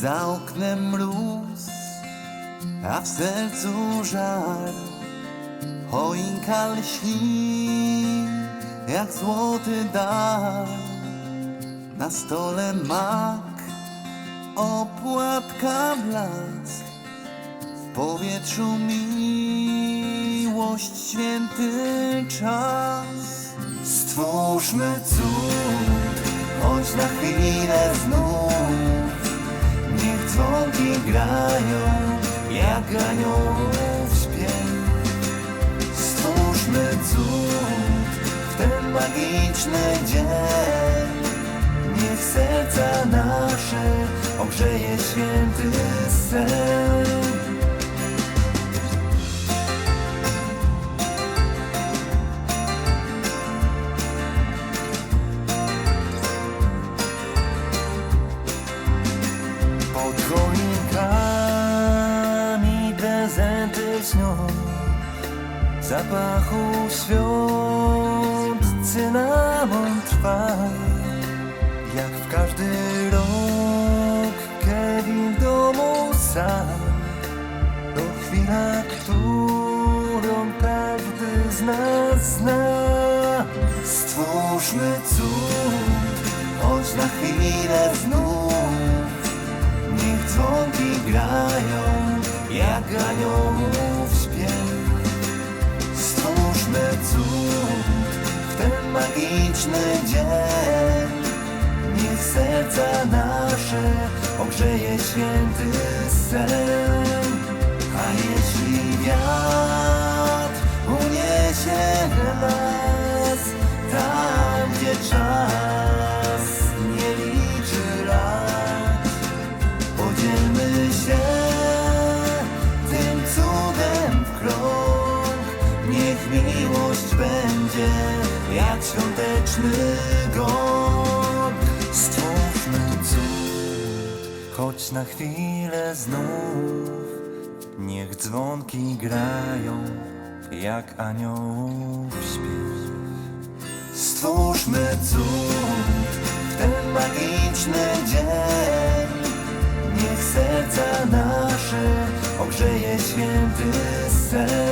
Za oknem mróz, a w sercu żar. Choinka lśni, jak złoty dar. Na stole mak, opłatka blask. W powietrzu miłość, święty czas. Stwórzmy cud, choć na chwilę znów. Dzwonki grają, jak aniołów śpiew. Stwórzmy cud w ten magiczny dzień. Niech serca nasze ogrzeje święty sen. Pod choinkami prezenty śnią Zapachu świąt cynamon trwa. Jak w każdy rok Kevin w domu sam To chwila, którą każdy z nas zna. Stwórzmy cud, choć na chwilę znów dzień. Niech serca nasze ogrzeje święty sen. miłość będzie jak świąteczny gong. Stwórzmy cud, choć na chwilę znów. Niech dzwonki grają jak aniołów śpiew. Stwórzmy cud w ten magiczny dzień. Niech serca nasze ogrzeje święty sen.